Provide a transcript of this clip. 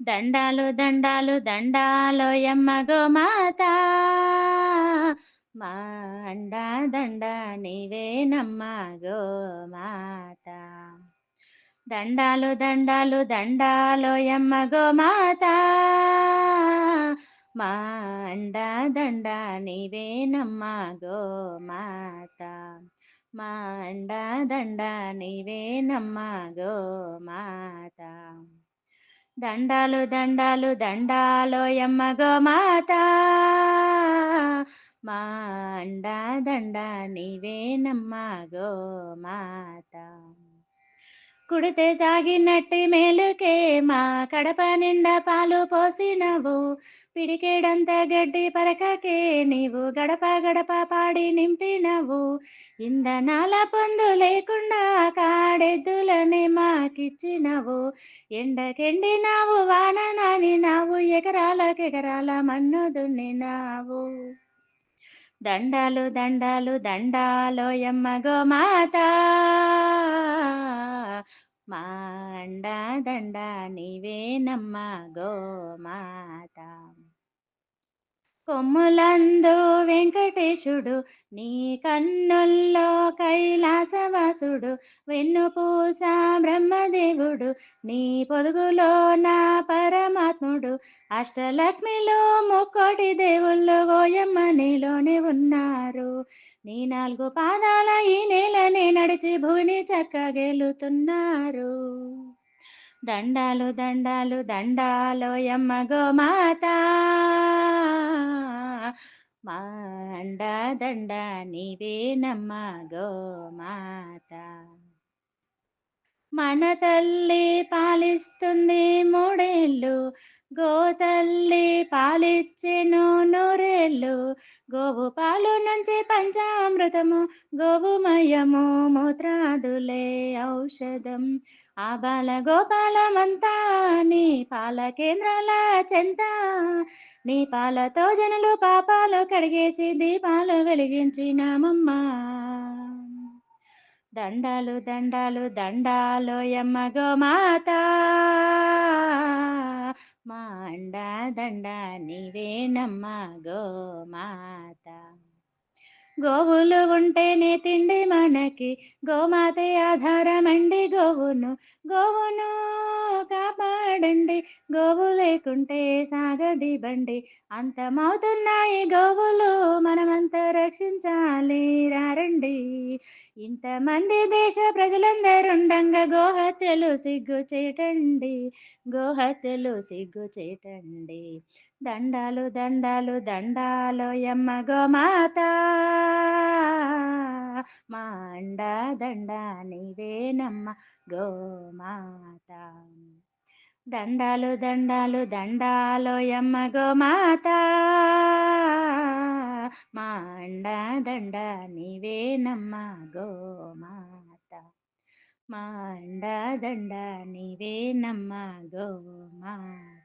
దండాలు దండాలు దండాలో ఎమ్మగో మాత. మా అండా దండ నీవే నమ్మగో మాత. దండాలు దండాలు దండాలో ఎమ్మగో మాత. మా అండా దండ నీవే నమ్మగో మాత. మా అండా దండ నీవే నమ్మగో మాత. దండాలు దండాలో యమ్మ గోమాత. మా అండా దండ నీవేనమ్మ గోమాత. కుడితే తాగినట్టి మేలుకే. మా కడప నిండా పాలు పోసినవు. పిడికేడంత గడ్డి పరకకే. నీవు గడప గడప పాడి నింపినవు. ఇంధనాల పొందు లేకుండా కాడెద్దులని మాకిచ్చినవు. ఎండకెండినావు వాన నానినావు ఎకరాలకెకరాల మన్ను దున్నినావు. దండాలు దండాలు దండాలో యమ్మ గోమాత. మా అండా దండ నీవేనమ్మ గోమాత. కొమ్ములందు వెంకటేశుడు నీ కన్నుల్లో కైలాసవాసుడు వెన్నుపూస బ్రహ్మదేవుడు నీ పొదుగులో నా పరమాత్ముడు. అష్టలక్ష్మిలో ముక్కోటి దేవుళ్ళు ఓయమ్మ నీలోనే ఉన్నారు. నీ నాలుగు పాదాల ఈ నేలనే నడిచి భూమిని చక్కగెలుతున్నారు. దండాలు దండాలు దండాలో యమ్మ గోమాత మా అండా దండ నీవేనమ్మ గోమాత మన తల్లి పాలిస్తుంది మూడేళ్ళు గోతల్లి పాలిచ్చెను నూరెళ్ళు గోవు పాలు నుంచి పంచామృతము గోవుమయము మూత్రాదులే ఔషధం. ఆ బాల గోపాలమంతా నీ పాల కేంద్రాల చెంత నీ పాలతో జనులు పాపాలు కడిగేసి దీపాలు వెలిగించినామమ్మా. దండాలు దండాలు దండాలు ఎమ్మగో గోమాత మా దండ నీవేనమ్మ గోమాత గోవులు ఉంటేనే తిండి మనకి గోమాతే ఆధారమండి గోవును. గోవును కాపాడండి గోవు లేకుంటే సాగది బండి. అంతమవుతున్నాయి గోవులు మనమంతా రక్షించాలి రారండి. ఇంతమంది దేశ ప్రజలందరుండంగా గోహత్యలు సిగ్గు చేయటండి గోహత్యలు సిగ్గు చేయటండి. దండాలు దండాలు దండాలోయమ్మ గోమాత. మాండ అండా దండ నీవేనమ్మ గోమాత. దండాలు దండాలు దండాలోయమ్మ గోమాత. మా అండా దండ నీవేనమ్మ గోమాత. మా అండా దండ నీవేనమ్మ గోమాత.